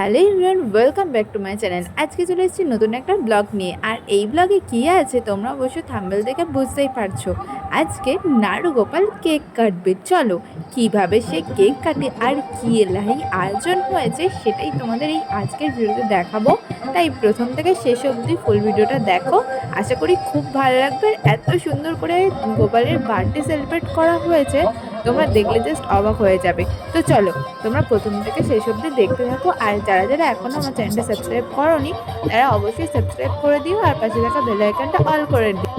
Hello everyone welcome back to my channel. আজকে চলে এসেছি নতুন একটা ব্লগ নিয়ে। আর এই ব্লগে কী আছে তোমরা অবশ্য থাম্বেল দেখে বুঝতেই পারছ। আজকে নাড়ু গোপাল কেক কাটবে। চলো, কীভাবে সে কেক কাটে আর কী এলাহি আয়োজন হয়েছে সেটাই তোমাদের এই আজকের ভিডিওতে দেখাবো। তাই প্রথম থেকে শেষ অবধি ফুল ভিডিওটা দেখো। আশা করি খুব ভালো লাগবে। এত সুন্দর করে গোপালের বার্থডে সেলিব্রেট করা হয়েছে। তোমরা দেখলে জাস্ট অবাক হয়ে যাবে। তো চলো, তোমরা প্রথম থেকে সেই সবটি দেখতে থাকো। আর যারা যারা এখনও আমার চ্যানেলটা সাবস্ক্রাইব করো তারা অবশ্যই সাবস্ক্রাইব করে দিও আর পাশে থাকা বেল আইকনটা অল করে দিও।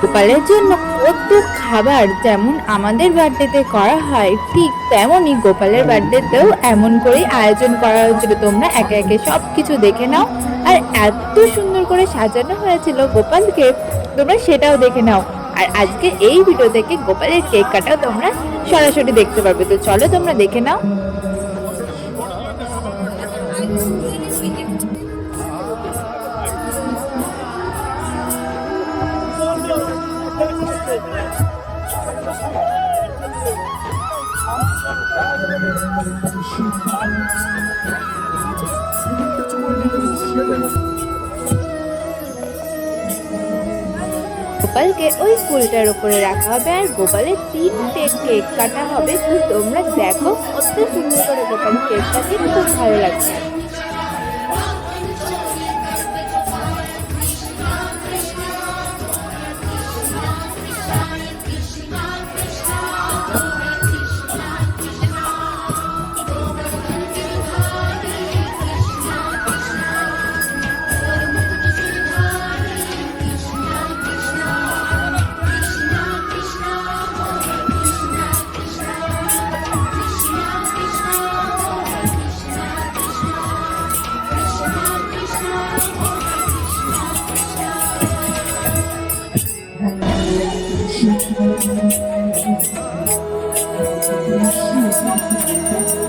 গোপালের জন্য কত খাবার যেমন আমাদের বার্থডেতে করা হয়, ঠিক তেমনই গোপালের বার্থডেতেও এমন করেই আয়োজন করা হয়েছিল। তোমরা একে একে সব কিছু দেখে নাও। আর এত সুন্দর করে সাজানো হয়েছিল গোপালকে, তোমরা সেটাও দেখে নাও। আর আজকে এই ভিডিও থেকে গোপালের কেক কাটাও তোমরা সরাসরি দেখতে পারবে। তো চলো তোমরা দেখে নাও। গোপালকে ওই ফুলটার উপরে রাখা হবে আর গোপালের তিনটে কেক কাটা হবে। তো তোমরা দেখো অত সুন্দর করে গোপাল কেকটাকে কাটে খুব ভালো লাগছে। Thank you.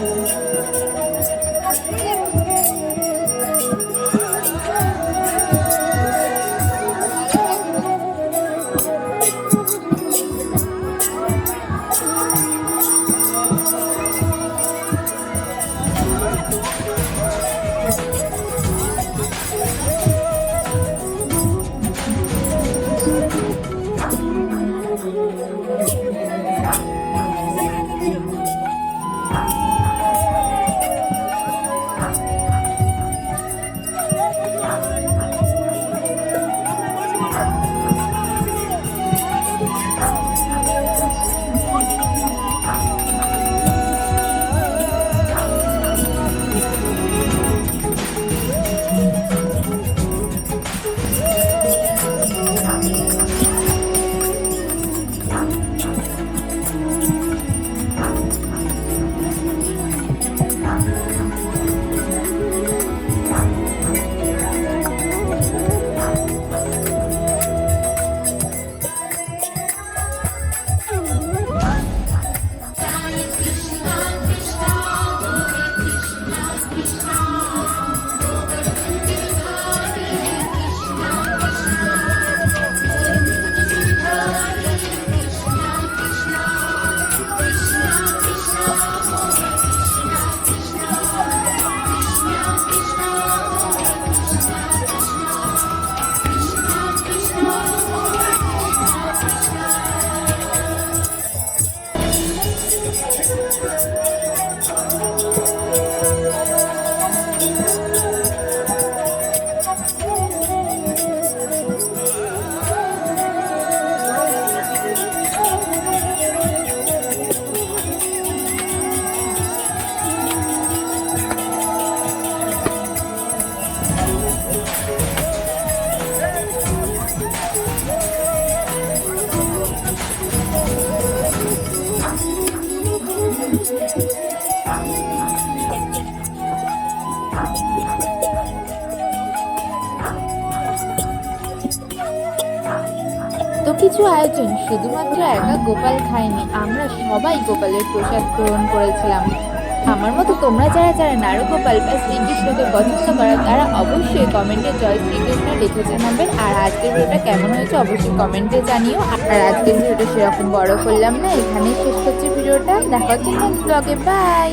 তো কিছু আয়োজন শুধুমাত্র একা গোপাল খায়নি, আমরা সবাই গোপালের প্রসাদ গ্রহণ করেছিলাম। আমার মতো তোমরা যারা যারা নারু গোপাল বা শ্রীকৃষ্ণকে পছন্দ করো, তারা অবশ্যই কমেন্টে জয় শ্রীকৃষ্ণ লিখে জানাবেন। আর আজকের ভিডিওটা কেমন হয়েছে অবশ্যই কমেন্টে জানিও। আর আজকের ভিডিওটা সেরকম বড় করলাম না, এখানেই শেষ করছি ভিডিওটা। দেখা হচ্ছে ব্লগে বাই